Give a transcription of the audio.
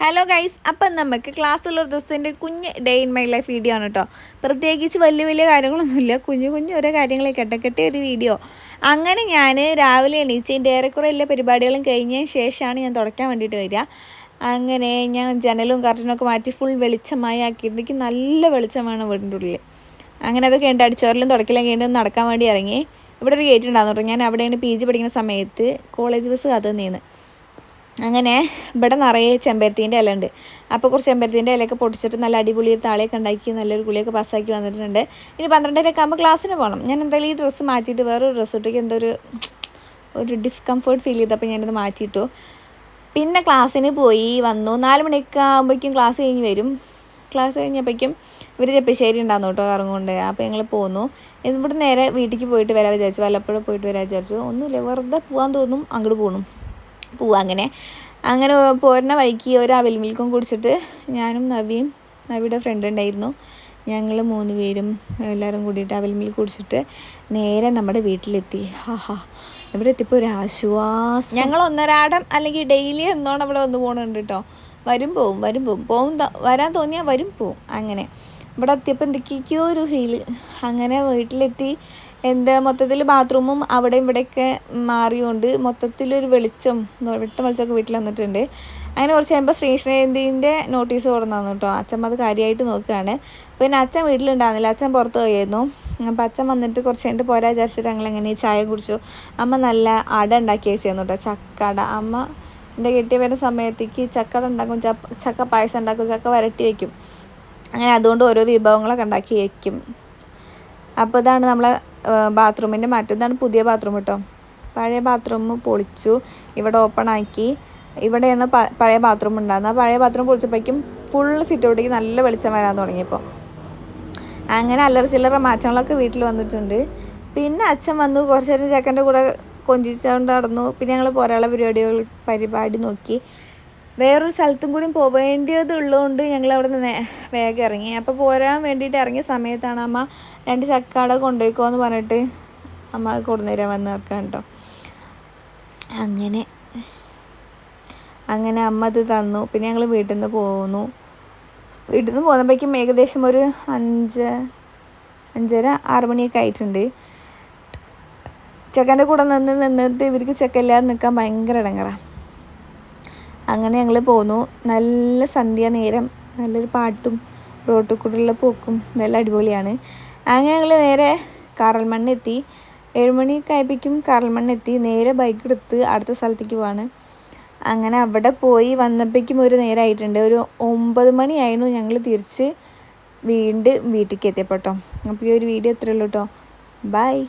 Hello guys അപ്പം നമുക്ക് ക്ലാസ്സുള്ള ഒരു ദിവസത്തിന്റെ കുഞ്ഞ് day in my life video ആണ് കേട്ടോ പ്രത്യേകിച്ച് വലിയ വലിയ കാര്യങ്ങളൊന്നുമില്ല. കുഞ്ഞു കുഞ്ഞു ഓരോ കാര്യങ്ങളെ കെട്ടക്കെട്ടിയ ഒരു വീഡിയോ അങ്ങനെ ഞാൻ രാവിലെ എണീച്ചതിന്റെ ഏറെക്കുറെ എല്ലാ പരിപാടികളും കഴിഞ്ഞതിന് ശേഷമാണ് ഞാൻ തുടയ്ക്കാൻ വേണ്ടിയിട്ട് വരിക. അങ്ങനെ ഞാൻ ജനലും കർട്ടനൊക്കെ മാറ്റി ഫുൾ വെളിച്ചമായി ആക്കിയിട്ട് നല്ല വെളിച്ചമാണ് വീടിന്റെ ഉള്ളിൽ അങ്ങനെ അതൊക്കെ ഉണ്ട് അടിച്ചോറിലും തുടക്കിലും കഴിഞ്ഞ് നടക്കാൻ വേണ്ടി ഇറങ്ങി. ഇവിടെ ഒരു ഗേറ്റ് ഉണ്ടാകുന്നു ഞാൻ അവിടെയാണ് പി ജി പഠിക്കുന്ന സമയത്ത് കോളേജ് ബസ് കഥ നീന്ന് അങ്ങനെ ഇവിടെ നിറയെ ചെമ്പരത്തീന്റെ ഇല ഉണ്ട് അപ്പോൾ കുറച്ച് ചെമ്പരത്തീന്റെ ഇലയൊക്കെ പൊടിച്ചിട്ട് നല്ല അടിപൊളി താളിയൊക്കെ ഉണ്ടാക്കി നല്ലൊരു ഗുളിയൊക്കെ പാസ്സാക്കി വന്നിട്ടുണ്ട്. ഇനി പന്ത്രണ്ടരയൊക്കെ ആകുമ്പോൾ ക്ലാസ്സിന് പോകണം. ഞാൻ എന്തായാലും ഈ ഡ്രസ്സ് മാറ്റിയിട്ട് വേറൊരു ഡ്രസ്സ് ഇട്ടേക്ക് എന്തോ ഒരു ഒരു ഡിസ്കംഫേർട്ട് ഫീൽ ചെയ്തപ്പോൾ ഞാനിത് മാറ്റിയിട്ടു. പിന്നെ ക്ലാസ്സിന് പോയി വന്നു. നാല് മണിയൊക്കെ ആകുമ്പോഴേക്കും ക്ലാസ് കഴിഞ്ഞ് വരും. ക്ലാസ് കഴിഞ്ഞപ്പോഴേക്കും ഇവർ ചെപ്പശ്ശേരി ഉണ്ടാകുന്നു കേട്ടോ കറങ്ങുകൊണ്ട് അപ്പോൾ ഞങ്ങൾ പോന്നു. ഇവിടെ നേരെ വീട്ടിലേക്ക് പോയിട്ട് വരാൻ വിചാരിച്ചു. വല്ലപ്പോഴും പോയിട്ട് വരാൻ വിചാരിച്ചു. ഒന്നുമില്ല. വെറുതെ പോകാൻ തോന്നും. അങ്ങോട്ട് പോകണം പോവാം അങ്ങനെ. അങ്ങനെ പോരുന്ന വഴിക്ക് ഒരു അവൽ മിൽക്കും കുടിച്ചിട്ട് ഞാനും നവിയും നവിയുടെ ഫ്രണ്ട് ഉണ്ടായിരുന്നു. ഞങ്ങൾ മൂന്ന് പേരും എല്ലാവരും കൂടിയിട്ട് അവൽ മിൽക്ക് കുടിച്ചിട്ട് നേരെ നമ്മുടെ വീട്ടിലെത്തി. ഹാഹാ ഇവിടെ എത്തിയപ്പോൾ ഒരു ആശ്വാസം. ഞങ്ങൾ ഒന്നരാടം അല്ലെങ്കിൽ ഡെയിലി എന്നോണം അവിടെ വന്ന് പോകണുണ്ട് കേട്ടോ വരും പോവും വരും പോവും. പോവും വരാൻ തോന്നിയാൽ വരും പോവും. അങ്ങനെ. ഇവിടെ എത്തിയപ്പോൾ എന്തൊക്കെയൊക്കെയോ ഒരു ഫീൽ അങ്ങനെ വീട്ടിലെത്തി. എന്താ മൊത്തത്തിൽ ബാത്റൂമും അവിടെ ഇവിടെയൊക്കെ മാറിയുകൊണ്ട് മൊത്തത്തിലൊരു വെളിച്ചം വെട്ടം വെളിച്ചമൊക്കെ വീട്ടിൽ വന്നിട്ടുണ്ട്. അങ്ങനെ കുറച്ച് കഴിയുമ്പോൾ ശ്രീകൃഷ്ണജയന്തിന്റെ നോട്ടീസ് കൊടുന്നു കേട്ടോ. അച്ഛൻ അത് കാര്യമായിട്ട് നോക്കുകയാണ് പിന്നെ അച്ഛൻ വീട്ടിലുണ്ടായിരുന്നില്ല. അച്ഛൻ പുറത്ത് പോയിരുന്നു അപ്പം അച്ഛൻ വന്നിട്ട് കുറച്ച് കഴിഞ്ഞിട്ട് പോരാ വിചാരിച്ചിട്ട് ഞങ്ങൾ എങ്ങനെ ചായ കുടിച്ചു. അമ്മ നല്ല അട ഉണ്ടാക്കി വെച്ചിരുന്നു കേട്ടോ. ചക്കട. അമ്മ എന്റെ കെട്ടി വരുന്ന സമയത്തേക്ക് ചക്കട ഉണ്ടാക്കും ചക്ക പായസം ഉണ്ടാക്കും ചക്ക വരട്ടി വയ്ക്കും അങ്ങനെ അതുകൊണ്ട് ഓരോ വിഭവങ്ങളൊക്കെ ഉണ്ടാക്കി വയ്ക്കും അപ്പോൾ ഇതാണ് നമ്മളെ ബാത്റൂമിന്റെ മാറ്റം ഇതാണ് പുതിയ ബാത്റൂം കേട്ടോ. പഴയ ബാത്റൂം പൊളിച്ചു ഇവിടെ ഓപ്പൺ ആക്കി. ഇവിടെയാണ് പഴയ ബാത്റൂം ഉണ്ടായിരുന്നത്. ആ പഴയ ബാത്റൂം പൊളിച്ചപ്പോഴേക്കും ഫുൾ സിറ്റൗട്ടേക്ക് നല്ല വെളിച്ചം വരാൻ തുടങ്ങിയപ്പോൾ. അങ്ങനെ അല്ലറ ചില്ലറ മാറ്റങ്ങളൊക്കെ വീട്ടിൽ വന്നിട്ടുണ്ട്. പിന്നെ അച്ഛൻ വന്നു കുറച്ച് നേരം ചേക്കന്റെ കൂടെ കൊഞ്ചിച്ചുകൊണ്ട് നടന്നു. പിന്നെ ഞങ്ങൾ പോരാള പരിപാടികൾ പരിപാടി നോക്കി. വേറൊരു സ്ഥലത്തും കൂടി പോവേണ്ടതുള്ളതുകൊണ്ട് ഞങ്ങൾ അവിടെ നിന്ന് വേഗം ഇറങ്ങി. അപ്പോൾ പോരാൻ വേണ്ടിയിട്ട് ഇറങ്ങിയ സമയത്താണ് അമ്മ രണ്ട് ചക്കാട കൊണ്ടുപോയിക്കോ എന്ന് പറഞ്ഞിട്ട് അമ്മ കൊടുന്നേരാൻ വന്ന് നിൽക്കാൻ കേട്ടോ. അങ്ങനെ അങ്ങനെ അമ്മ അത് തന്നു. പിന്നെ ഞങ്ങൾ വീട്ടിൽ നിന്ന് പോന്നു. വീട്ടിൽ നിന്ന് പോകുമ്പോഴേക്കും ഏകദേശം ഒരു അഞ്ച് അഞ്ചര ആറ് മണിയൊക്കെ ആയിട്ടുണ്ട്. ചെക്കന്റെ കൂടെ നിന്ന് നിന്നിട്ട് ഇവർക്ക് ചെക്കല്ലാതെ നിൽക്കാൻ ഭയങ്കര ഇടങ്ങറാണ് അങ്ങനെ ഞങ്ങൾ പോന്നു. നല്ല സന്ധ്യ നേരം നല്ലൊരു പാട്ടും റോട്ടിൽ കൂടെയുള്ള പോക്കും നല്ല അടിപൊളിയാണ്. അങ്ങനെ ഞങ്ങൾ നേരെ കാറൽമണ്ണെത്തി. ഏഴുമണിയൊക്കെ ആയപ്പോഴേക്കും കാറൽമണ്ണെത്തി. നേരെ ബൈക്ക് എടുത്ത് അടുത്ത സ്ഥലത്തേക്ക് പോവാണ്. അങ്ങനെ അവിടെ പോയി വന്നപ്പോഴേക്കും ഒരു നേരമായിട്ടുണ്ട് ഒരു ഒമ്പത് മണിയായിരുന്നു ഞങ്ങൾ തിരിച്ച് വീണ്ടും വീട്ടിലേക്ക് എത്തിയപ്പോട്ടോ അപ്പോൾ ഈ ഒരു വീഡിയോ എത്രയുള്ളൂ കേട്ടോ ബൈ